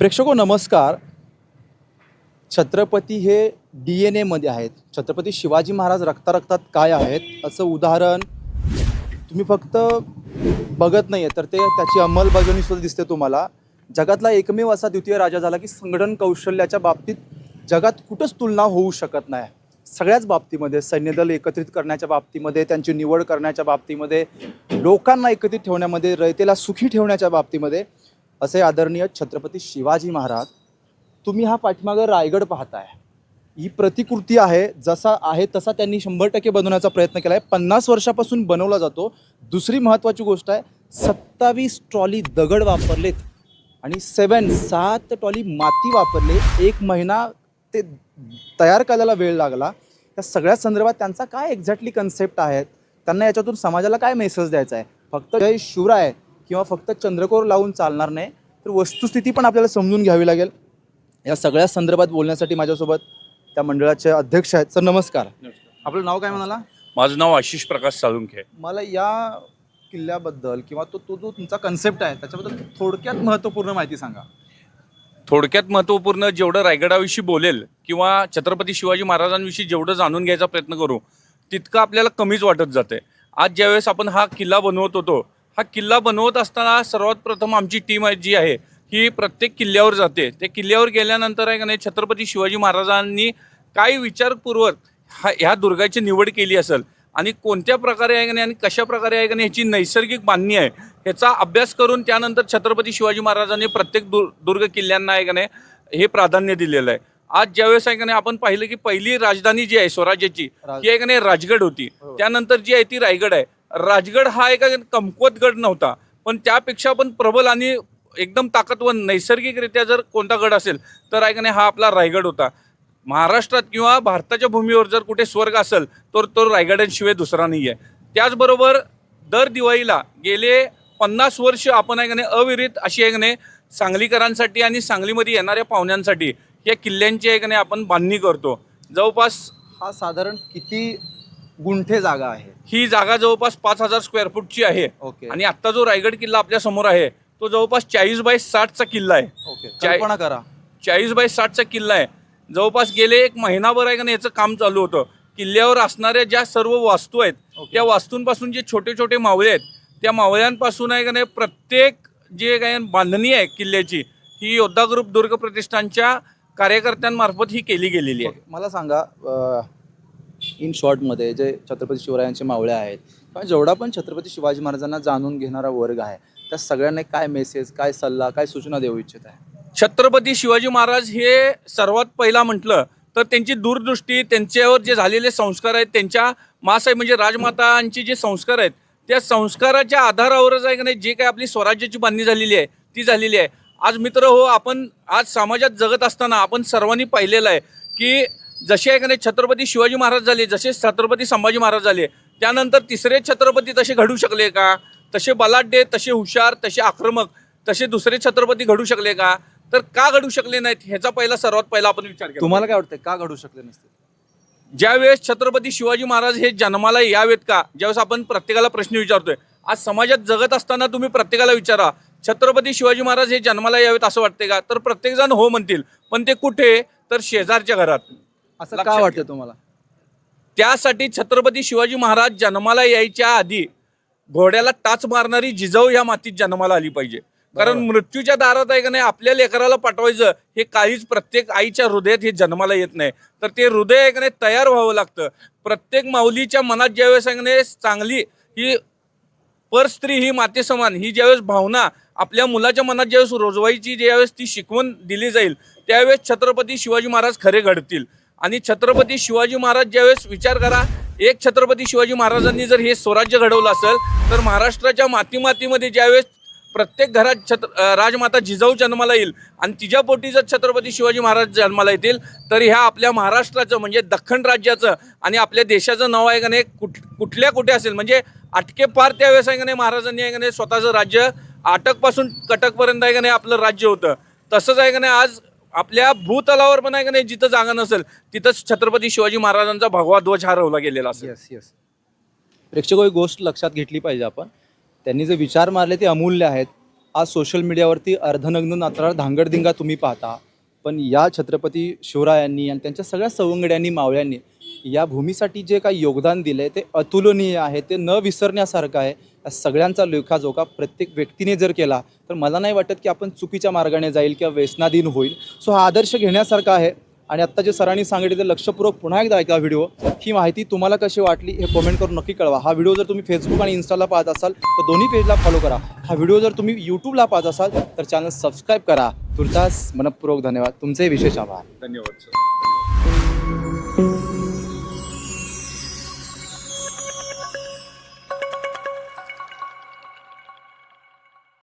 प्रेक्षको नमस्कार. छत्रपती हे D N एमध्ये आहेत. छत्रपती शिवाजी महाराज रक्ता रक्तात काय आहेत? असं उदाहरण तुम्ही फक्त बघत नाही आहे तर ते त्याची अंमलबजावणी सुद्धा दिसते तुम्हाला. जगातला एकमेव असा द्वितीय राजा झाला की संघटन कौशल्याच्या बाबतीत जगात कुठंच तुलना होऊ शकत नाही. सगळ्याच बाबतीमध्ये सैन्यदल एकत्रित करण्याच्या बाबतीमध्ये त्यांची निवड करण्याच्या बाबतीमध्ये लोकांना एकत्रित ठेवण्यामध्ये रयतेला सुखी ठेवण्याच्या बाबतीमध्ये असे आदरणीय छत्रपती शिवाजी महाराज तुम्ही हा पाठीमागं रायगड पाहताय. ही प्रतिकृती आहे जसा आहे तसा त्यांनी शंभर टक्के बनवण्याचा प्रयत्न केला आहे पन्नास वर्षापासून बनवला जातो. दुसरी महत्त्वाची गोष्ट आहे सत्तावीस ट्रॉली दगड वापरलेत आणि सेवन सात ट्रॉली माती वापरले. एक महिना ते तयार करायला वेळ लागला. त्या सगळ्या संदर्भात त्यांचा काय एक्झॅक्टली कन्सेप्ट आहेत त्यांना याच्यातून समाजाला काय मेसेज द्यायचा आहे? फक्त जय शिवराय. किंवा फक्त चंद्रकोर लावून चालणार नाही तर वस्तुस्थिती पण आपल्याला समजून घ्यावी लागेल. या सगळ्या संदर्भात बोलण्यासाठी माझ्यासोबत त्या मंडळाचे अध्यक्ष आहेत. सर नमस्कार. आपलं नाव काय म्हणाला? माझं नाव आशिष प्रकाश साळुंखे. मला या किल्ल्याबद्दल किंवा तो तो जो तुमचा कन्सेप्ट आहे त्याच्याबद्दल थोडक्यात महत्त्वपूर्ण माहिती सांगा. थोडक्यात महत्त्वपूर्ण जेवढं रायगडाविषयी बोलेल किंवा छत्रपती शिवाजी महाराजांविषयी जेवढं जाणून घ्यायचा प्रयत्न करू तितकं आपल्याला कमीच वाटत जाते. आज ज्यावेळेस आपण हा किल्ला बनवत होतो हा किल्ला बनवत असताना सर्वात प्रथम आमची टीम आहे जी आहे ही प्रत्येक किल्ल्यावर जाते. त्या किल्ल्यावर गेल्यानंतर आहे का नाही छत्रपती शिवाजी महाराजांनी काय विचारपूर्वक हा ह्या दुर्गाची निवड केली असेल. आणि कोणत्या प्रकारे आहे का नाही आणि कशा प्रकारे आहे का नाही ह्याची नैसर्गिक बांधणी आहे ह्याचा अभ्यास करून त्यानंतर छत्रपती शिवाजी महाराजांनी प्रत्येक दुर दुर्ग किल्ल्यांना आहे का नाही हे प्राधान्य दिलेलं आहे. आज ज्यावेळेस आहे का नाही आपण पाहिलं की पहिली राजधानी जी आहे स्वराज्याची राज- ती आहे का नाही राजगड होती. हो. त्यानंतर जी आहे ती रायगड आहे. राजगड हा एका कमकुवत गड नव्हता पण त्यापेक्षा पण प्रबल आणि एकदम ताकदवर नैसर्गिकरित्या जर कोणता गड असेल तर ऐकणे नाही हा आपला रायगड होता. महाराष्ट्रात किंवा भारताच्या भूमीवर जर कुठे स्वर्ग असेल तर तो रायगडांशिवाय दुसरा नाही आहे त्याचबरोबर दर दिवाळीला गेले पन्नास वर्ष आपण ऐकणे नाही अविरत अशी ऐकणे नाही सांगलीकरांसाठी आणि सांगलीमध्ये येणाऱ्या पाहुण्यांसाठी या किल्ल्यांची ऐकणे आपण बांधणी करतो. जवळपास हा साधारण किती गुंठे जागा आहे. ही जागा जवळपास पाच हजार स्क्वेअर फूटची आहे. ओके. आणि आत्ता जो रायगड किल्ला आपल्यासमोर आहे तो जवळपास चाळीस बाय साठचा किल्ला आहे. ओके. कल्पना करा. चाळीस बाय साठचा किल्ला आहे. जवळपास गेले एक महिनाभर आहे का नाही याचं काम चालू होतं. किल्ल्यावर असणाऱ्या ज्या सर्व वास्तू आहेत ओके. त्या वास्तूंपासून जे छोटे छोटे मावळे आहेत त्या मावळ्यांपासून आहे का नाही प्रत्येक जे काय बांधणी आहे किल्ल्याची ही योद्धा ग्रुप दुर्ग प्रतिष्ठानच्या कार्यकर्त्यांमार्फत ही केली गेलेली आहे. मला सांगा इन शॉर्टमध्ये जे छत्रपती शिवरायांचे मावळे आहेत किंवा जेवढा पण छत्रपती शिवाजी महाराजांना जाणून घेणारा वर्ग आहे त्या सगळ्यांना काय मेसेज काय सल्ला काय सूचना देऊ इच्छित आहे? छत्रपती शिवाजी महाराज हे सर्वात पहिला म्हटलं तर त्यांची दूरदृष्टी त्यांच्यावर जे झालेले संस्कार आहेत त्यांच्या मासाहेब म्हणजे राजमातांचे जे संस्कार आहेत त्या संस्काराच्या आधारावरच आहे का नाही जे काय आपली स्वराज्याची बांधणी झालेली आहे ती झालेली आहे. आज मित्र हो आपण आज समाजात जगत असताना आपण सर्वांनी पाहिलेलं आहे की जसे नाही छत्रपती शिवाजी महाराज झाले जसे छत्रपती संभाजी महाराज झाले त्यानंतर तिसरे छत्रपती तसे घडू शकले का? तसे बलाढ्य तसे हुशार तसे आक्रमक तसे दुसरे छत्रपती घडू शकले का? तर का घडू शकले नाहीत? ह्याचा पहिला सर्वात पहिला आपण विचार केला. तुम्हाला काय वाटतं का घडू शकले नसते ज्यावेळेस छत्रपती शिवाजी महाराज हे जन्माला यावेत का? ज्यावेळेस आपण प्रत्येकाला प्रश्न विचारतोय. आज समाजात जगत असताना तुम्ही प्रत्येकाला विचारा छत्रपती शिवाजी महाराज हे जन्माला यावेत असं वाटते का? तर प्रत्येक जण हो म्हणतील पण ते कुठे? तर शेजारच्या घरात. असं लक्षात का वाटतं. तुम्हाला? त्यासाठी छत्रपती शिवाजी महाराज जन्माला यायच्या आधी घोड्याला टाच मारणारी जिजाऊ या मातीत जन्माला आली पाहिजे. कारण बरोबर. मृत्यूच्या दारात आहे का नाही आपल्या लेकराला पाठवायचं हे काहीच प्रत्येक आईच्या हृदयात हे जन्माला येत नाही. तर ते हृदय आहे का नाही तयार व्हावं लागतं. प्रत्येक माऊलीच्या मनात ज्यावेळेस आहे का नाही चांगली ही परस्त्री ही माते समान ही ज्यावेळेस भावना आपल्या मुलाच्या मनात ज्यावेळेस रोजवाईची ज्यावेळेस ती शिकवण दिली जाईल त्यावेळेस छत्रपती शिवाजी महाराज खरे घडतील. आणि छत्रपती शिवाजी महाराज ज्यावेळेस विचार करा एक छत्रपती शिवाजी महाराजांनी जर हे स्वराज्य घडवलं असेल तर महाराष्ट्राच्या मातीमातीमध्ये ज्यावेळेस प्रत्येक घरात छत्र राजमाता जिजाऊ जन्माला येईल आणि तिच्या पोटी जर छत्रपती शिवाजी महाराज जन्माला येतील तर ह्या आपल्या महाराष्ट्राचं म्हणजे दख्खन राज्याचं आणि आपल्या देशाचं नाव आहे का नाही कुठ कुठल्या कुठे असेल म्हणजे अटके पार त्यावेळेस आहे का नाही महाराजांनी आहे का नाही स्वतःचं राज्य अटकपासून कटकपर्यंत आहे का नाही आपलं राज्य होतं. तसंच आहे का नाही आज आपल्या भूतलावर पण आहे का नाही जिथं जागा नसेल तिथंच छत्रपती शिवाजी महाराजांचा भगवा ध्वज हरवला गेलेला असेल. येस येस प्रेक्षक गोष्ट लक्षात घेतली पाहिजे आपण. त्यांनी जे विचार मारले ते अमूल्य आहेत. आज सोशल मीडियावरती अर्धनग्न नात्राळ धांगडधिंगा तुम्ही पाहता. पण या छत्रपती शिवरायांनी आणि त्यांच्या सगळ्या सवंगड्यांनी मावळ्यांनी या भूमीसाठी जे काही योगदान दिलं आहे ते अतुलनीय आहे ते न विसरण्यासारखं आहे. या सगळ्यांचा लेखाजोखा प्रत्येक व्यक्तीने जर केला तर मला नाही वाटत की आपण चुकीच्या मार्गाने जाईल किंवा व्यसनाधीन होईल. सो हा आदर्श घेण्यासारखा आहे. आणि आत्ता जे सरांनी सांगितले ते लक्षपूर्वक पुन्हा एकदा ऐका व्हिडिओ. ही माहिती तुम्हाला कशी वाटली हे कमेंट करून नक्की कळवा. हा व्हिडिओ जर तुम्ही फेसबुक आणि इन्स्टाला पाहत असाल तर दोन्ही पेजला फॉलो करा. हा व्हिडिओ जर तुम्ही यूट्यूबला पाहत असाल तर चॅनल सबस्क्राईब करा. तुर्तास मनपूर्वक धन्यवाद. तुमचे विशेष आभार. धन्यवाद सर